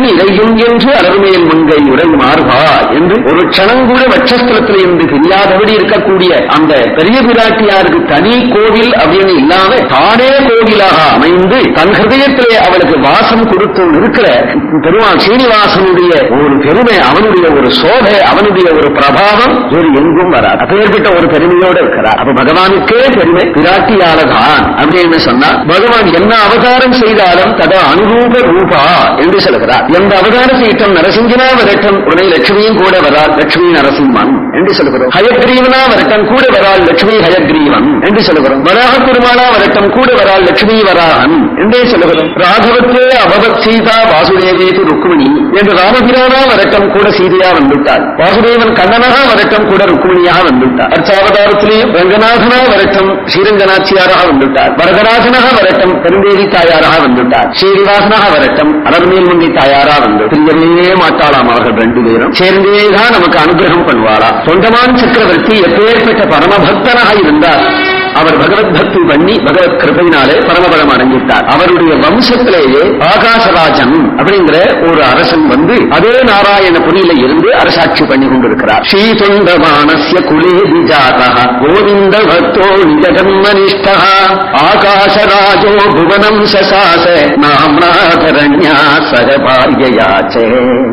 இறையும் என்று அலர்மேல் மங்கை உரை மாறுவா என்று ஒரு க்ஷணம் வட்சஸ்தலத்தில் இருந்து தெரியாதபடி இருக்கக்கூடிய அந்த பெரிய பிராட்டியாருக்கு தனி கோவில் அப்படின்னு இல்லாம தானே கோவிலாக அமைந்து தன் ஹிருதயத்திலே அவளுக்கு வாசம் கொடுத்து இருக்கிற பெருமாள் சீனிவாசனுடைய ஒரு பெருமை அவனுடைய ஒரு சோபை அவனுடைய ஒரு பிரபாவம் வேறு எங்கும் வராது. அப்பேற்பட்ட ஒரு பெருமையோடு இருக்கிறார். அப்ப பகவானுக்கே பெருமை பிராட்டியாலதான் அப்படின்னு சொன்னா பகவான் என்ன அவதாரம் செய்தாலும் தட அனுரூப ரூபா என்று சொல்கிறார். எந்த அவதாரம் செய்யட்டும் நரசிங்கனா வரட்டும் உடனே லட்சுமியும் கூட வரால் லட்சுமி நரசிம்மன் என்று சொல்கிறோம் ஹயக்ரீவனா வரட்டும் கூட வரால் லட்சுமி ஹயக்ரீவன். என்று சொல்கிறோம் வராக பெருமாளா வரட்டும் கூட வரால் லட்சுமி வராகன். என்றே சொல்கிறோம் ராகவத்தே அபவத் சீதா வாசுதேவேது ருக்மிணி என்று ராமபிரானா வரட்டும் கூட சீதையா வந்துட்டாள். வாசுதேவன் கண்ணனாக வரட்டும் கூட ருக்மிணியாக வந்துட்டார் அர்ச்சாவதாரத்திலேயும் ரங்கநாதனா வரட்டும் ஸ்ரீரங்கநாச்சியாராக வந்துட்டார் வரதராஜனாக வரட்டும் பெருந்தேவி தாயாராக வந்துட்டார் ஸ்ரீனிவாசனாக வரட்டும் அலர்மேல் முந்தி தாயாரா வந்து பிரியவே மாட்டாளாம் அவர்கள் ரெண்டு பேரும். சேர்ந்தேதான் நமக்கு அனுகிரகம் பண்ணுவாளா? தொண்டமான் சக்கரவர்த்தி எப்பேற்பட்ட பரமபக்தனாக இருந்தார். அவர் பகவத் பக்தி பண்ணி பகவத் கிருபையினாலே பரமபலம் அடைஞ்சிட்டார் அவருடைய வம்சத்திலேயே ஆகாசராஜன் அப்படிங்கிற ஒரு அரசன் வந்து அதே நாராயணபுரியில இருந்து அரசாட்சி பண்ணி கொண்டிருக்கிறார். ஸ்ரீதொண்டமானசிய குலே விஜாதா கோவிந்த பக்தோ நிஜகன்மனிஷ்டா ஆகாசராஜோ புவனம் சசாச. நாம்நாதரண்யா. சகபாரியயாச்சே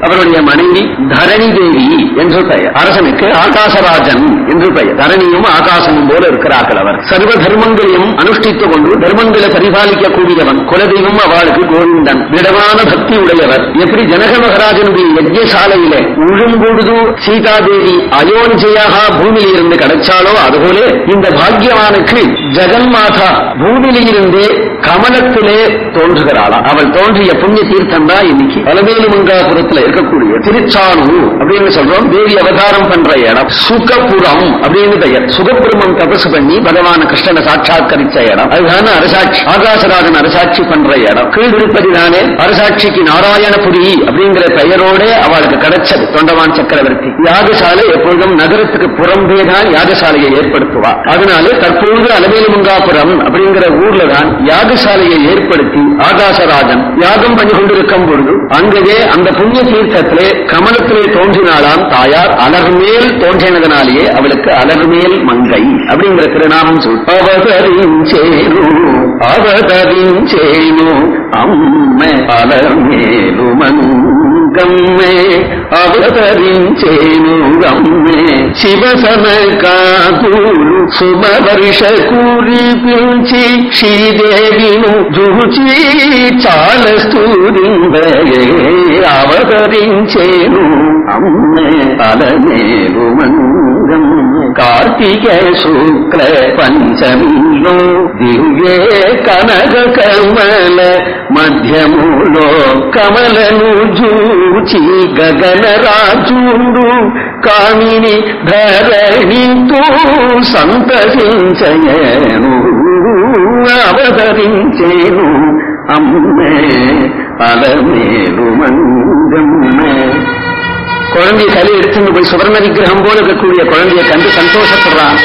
அவருடைய மனைவி தரணி தேவி என்று பெயர். அரசனுக்கு ஆகாசராஜன் என்று பெயர். தரணியும் ஆகாசமும் போல இருக்கிறார்கள் அவர். சர்வ தர்மங்களையும் அனுஷ்டித்துக் கொண்டு தர்மங்களை பரிபாலிக்கக்கூடியவன் குலதெய்வம் அவளுக்கு கோவிந்தன். திடமான பக்தி உடையவர். எப்படி ஜனக மகராஜனுடைய யஜ்யசாலையில உழும்பொழுது சீதாதேவி அயோனிஜையாக பூமியில் இருந்து கிடைச்சாலோ அதுபோல இந்த பாக்யவானுக்கு ஜெகன்மாதா பூமியிலிருந்தே கமலத்திலே தோன்றுகிறாளாம் அவள் தோன்றிய புண்ணிய தீர்த்தம் தான் இன்னைக்கு. அலமேலுமங்காபுரத்தில் இருக்கக்கூடிய திருச்சானு அப்படின்னு சொல்றோம். தேவி அவதாரம் பண்ற இடம். சுகபுரம் அப்படின்னு பெயர். சுகபுரமம் தபசு பண்ணி பகவான கிருஷ்ணனை சாட்சாத்கரிச்ச இடம். அதுதான் அரசாட்சி. ஆகாசராஜன் அரசாட்சி பண்ற இடம். கீழ்விருப்பதி தானே? அரசாட்சிக்கு நாராயணபுரி அப்படிங்கிற பெயரோட அவளுக்கு கிடைச்சது தொண்டவான் சக்கரவர்த்தி. யாகசாலை எப்பொழுதும் நகரத்துக்கு புறம்பேதான் யாகசாலையை ஏற்படுத்துவார் அதனால தற்பொழுது அலமேலுமங்காபுரம் அப்படிங்கிற ஊர்ல தான் யாகசாலையை ஏற்படுத்தி ஆகாசராஜன் யாகம் பண்ணி கொண்டிருக்கும் பொழுது அங்கவே அந்த புண்ணிய தீர்த்தத்திலே கமலத்திலே தோன்றினாலாம் தாயார் அலர்மேல் தோன்றினதனாலேயே அவளுக்கு அலர்மேல் மங்கை அப்படிங்கிற திருநாமம் சொல். அவதரிஞ்சேனு அவதரிஞ்சேனு அம்மை அலர்மேலு గమ్మే అవతరించేను గమ్మే. శివసన కాకులు శుభవర్ష కూరిపించి శ్రీదేవిను దుచి చాల స్థూరిందయే అవతరించేను అమ్మే అలనేరు మంది కార్తీకే శుక్ల పంచమిలో దివ్యే కనక కమల మధ్యములో కమలను జూచి గగన రాజుండు కామిని ధరణితో సంతసించయను అవతరించేను అమ్మే అలమేలు మంగమ్మే குழந்தைய கையில் எடுத்துன்னு போய் சுவர்ண விக்கிரகம் போல இருக்கக்கூடிய குழந்தையை கண்டு சந்தோஷப்படுறான்.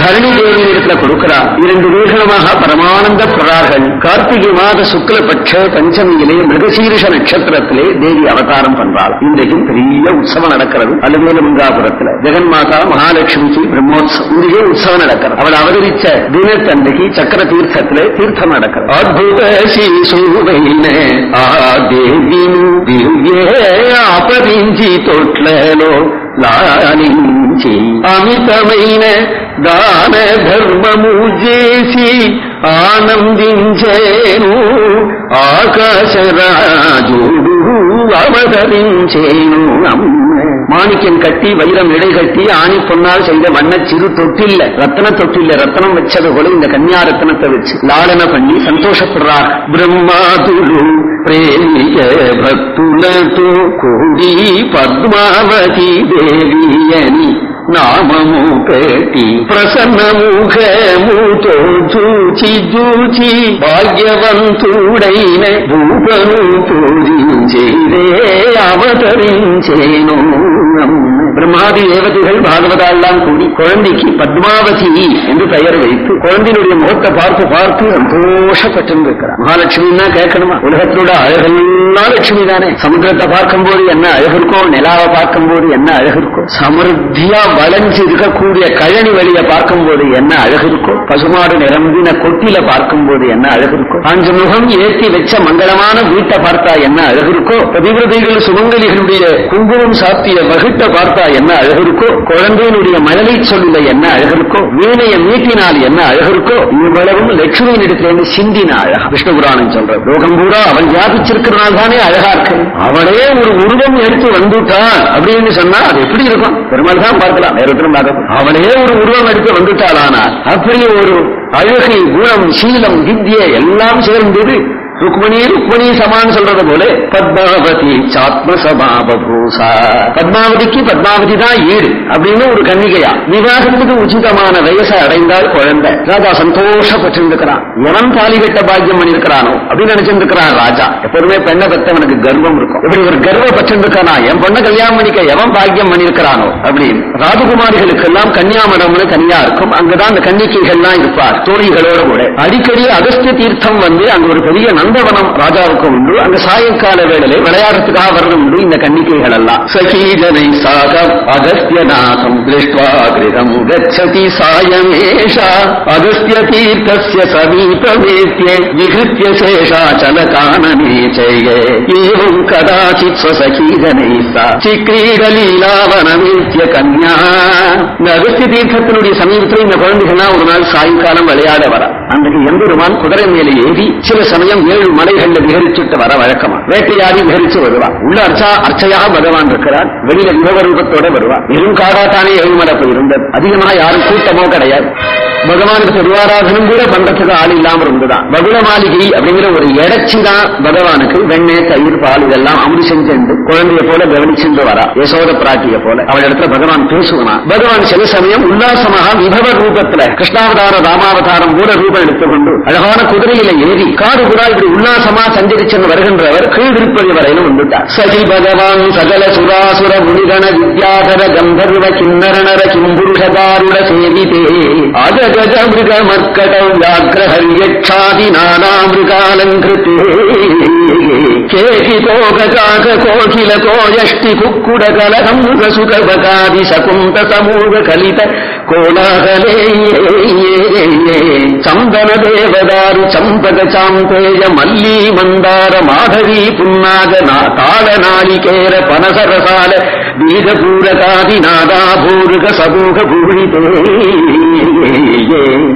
தரணி தேவி இடத்துல கொடுக்கிறார் இரண்டு வீகமாக பரமானந்த பிரகார்கள் கார்த்திகை மாத சுக்லபட்ச பஞ்சமியிலே மிருகசீரிஷ நட்சத்திரத்திலே தேவி அவதாரம் பண்றாள். இன்றைக்கும் பெரிய உற்சவம் நடக்கிறது. அலுவேல மங்காபுரத்துல ஜெகன் மாதா மகாலட்சுமிக்கு பிரம்மோத்சவம். இன்றைக்கே உற்சவம் நடக்கிறது. அவள் அவதரிச்ச தினத்தன்றைக்கு சக்கர தீர்த்தத்திலே தீர்த்தம் நடக்கிறது. அற்புத சீசுவையினே ஆ தேவி அபரிஞ்சி தொட்லோ லாலின் అమితమైన దాన ధర్మము చేసి ఆనందించేను ఆకాశరాజుడు అవతరించేను மாணிக்கம் கட்டி வைரம் இடை கட்டி ஆணி பொன்னால் செய்த வண்ண சிறு தொட்டில்ல ரத்தன தொட்டில்ல ரத்தனம் வச்சது போல இந்த கன்னியா ரத்தனத்தை வச்சு லாலன பண்ணி சந்தோஷப்படுறார். பிரம்மாதுரு பிரேமிய பக்துலதோ கோடி பத்மாவதி தேவியனி. నామము పెట్టి ప్రసన్నముఖము తో చూచి చూచి భాగ్యవంతుడైన భూపను పూజించేదే అవతరించేను பிரம்மாதி தேவதைகள் பாகவதாலாம் கூடி குழந்தைக்கு பத்மாவதி என்று பெயர் வைத்து குழந்தையினுடைய முகத்தை பார்த்து பார்த்து சந்தோஷப்பட்டிருக்கிறார் மகாலட்சுமின்னா கேட்கணுமா உலகத்தோட அழகெல்லாம் லட்சுமி தானே சமுத்திரத்தை பார்க்கும்போது என்ன அழகு இருக்கும் நிலாவை பார்க்கும்போது என்ன அழகு இருக்கும் சமருத்தியா வளைஞ்சு இருக்கக்கூடிய கழனி வழியை பார்க்கும்போது என்ன அழகு இருக்கும் பசுமாடு நிரம்பின கொட்டில பார்க்கும்போது என்ன அழகு இருக்கும் அஞ்சு முகம் ஏற்றி வச்ச மங்களமான வீட்டை பார்த்தா என்ன அழகு இருக்கோ? பதிவிரதைகள் சுமங்கலிகளுடைய குங்குமம் சாத்திய வகுட்டை பார்த்தா என்ன அழகு இருக்கோ? குழந்தையினுடைய மழலை சொல்ல என்ன அழகு இருக்கோ? வீணையை மீட்டினால் என்ன அழகு இருக்கோ? இவ்வளவும் லட்சுமியின் இடத்துல சிந்தின அழகா. விஷ்ணு புராணம் சொல்ற லோகம் பூரா அவன் வியாபிச்சிருக்கிறனால தானே அழகா இருக்கு. அவளே ஒரு உருவம் எடுத்து வந்துட்டான் அப்படின்னு சொன்னா அது எப்படி இருக்கும்? பெருமாள் தான் பார்க்கலாம். நேரத்திலும் அவனே ஒரு உருவம் எடுத்து வந்துட்டாளானால் அப்படி ஒரு அழகை குணம் சீலம் வித்யை எல்லாம் சேர்ந்தது. ருக்மணி ருக்மணி சமான் சொல்றது போல பத்மாவதி சாத்ம சமாபூசா பத்மாவதிக்கு பத்மாவதி தான் ஈடு அப்படின்னு ஒரு கன்னிகையா. விவாகத்துக்கு உச்சிதமான வயசை அடைந்தால் குழந்தை. ராஜா சந்தோஷப்பட்டிருக்கிறான் எவன் தாலி கட்ட பாக்கியம் பண்ணிருக்கிறானோ அப்படின்னு நினைச்சிருக்கிறான் ராஜா. எப்போதுமே பெண்ணை பெற்றவனுக்கு கர்வம் இருக்கும். இப்படி ஒரு கர்வப்பட்டிருக்கானா என் பொண்ணை கல்யாணம் பண்ணிக்க எவன் பாக்கியம் பண்ணிருக்கிறானோ அப்படின்னு. ராஜகுமாரிகளுக்கு எல்லாம் கன்னியாமடம்னு தனியா இருக்கும். அங்கதான் அந்த கன்னிகைகள்லாம் இருப்பார் தோழிகளோட கூட. அடிக்கடி அகஸ்திய தீர்த்தம் வந்து அங்க ஒரு பெரிய நந்தவனம் ராஜாவுக்கு உண்டு. அங்க சாயங்கால வேளையில விளையாடுறதுக்காக வரணும் உண்டு இந்த கன்னிகைகள் எல்லாம் சகீஜனை சாகம் அகஸ்தியநாதம் திருஷ்டுவா கிருதம் கச்சதி சாயமேஷா அகஸ்திய தீர்த்தசிய சமீபமேத்யே விகிருத்திய சேஷாச்சல காணனே செய்ய. ஏவம் கதாச்சித் ஸ்வசகீஜனை சிக்ரீட சிக்ரீடலீலாவனமேத்திய கன்யா இந்த அகஸ்திய தீர்த்தத்தினுடைய சமீபத்தில் இந்த குழந்தைகள்லாம் ஒரு நாள் சாயங்காலம் விளையாட வர அன்றைக்கு எம்பெருமான் குதிரை மேலே ஏறி சில சமயம் ஏழு மலைகள்ல விகரிச்சுட்டு வர வழக்கமா வேட்டையாடி விகரிச்சு வருவான் உள்ள அர்ச்சா அர்ச்சையாக பகவான் இருக்கிறார் வெளியில விபவரூபத்தோட வருவான் வெறும் காடாத்தானே ஏழுமலை போயிருந்தது அதிகமா யாரும் கூட்டமோ கிடையாது பகவானுக்கு திருவாராதனம் கூட பண்றதுக்கு ஆள் இல்லாம இருந்துதான் பகுல மாளிகை அப்படிங்கிற ஒரு இடைச்சி தான் பகவானுக்கு வெண்ணெய் தயிர் பால் இதெல்லாம் அமுதி செஞ்சு குழந்தைய போல கவனிச்சுட்டு வரா. யசோத பிராட்டிய போல. அவள் இடத்துல பகவான் பேசுவனா பகவான் சில சமயம் உல்லாசமாக விபவ ரூபத்துல கிருஷ்ணாவதார ராமாவதாரம் கூட ரூபம் எடுத்துக்கொண்டு அழகான குதிரையில ஏறி காடு கூட இப்படி உல்லாசமா சஞ்சரிச்சென்று வருகின்றவர் கீழ்திருப்பதி வரையிலும் வந்துட்டார். சகி பகவான் சகல சுராசுர முனிகண வித்யாதர கந்தர்வ கிண்ணரணர கிம்புருஷதாருட சேவிதே. அஜகஜ மிருக மர்க்கட வியாகிரஹரியட்சாதி நானாமிருகாலங்கிருத்தே கேகி கோகாக கோகில கோயஷ்டி குக்குட கலகமுக சுகபகாதி சகுந்த சமூக கலித கோலாகலே சந்தன தேவதாரு சம்பக சாம்பேய மல்லி மந்தார மாதவி புன்னாக தாள நாளிகேர பனசரசால பீஜபூரகாதி நாதாபூருக சமூக பூரிதே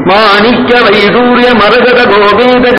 மாணிக்க வைடூரிய மரகத கோவேத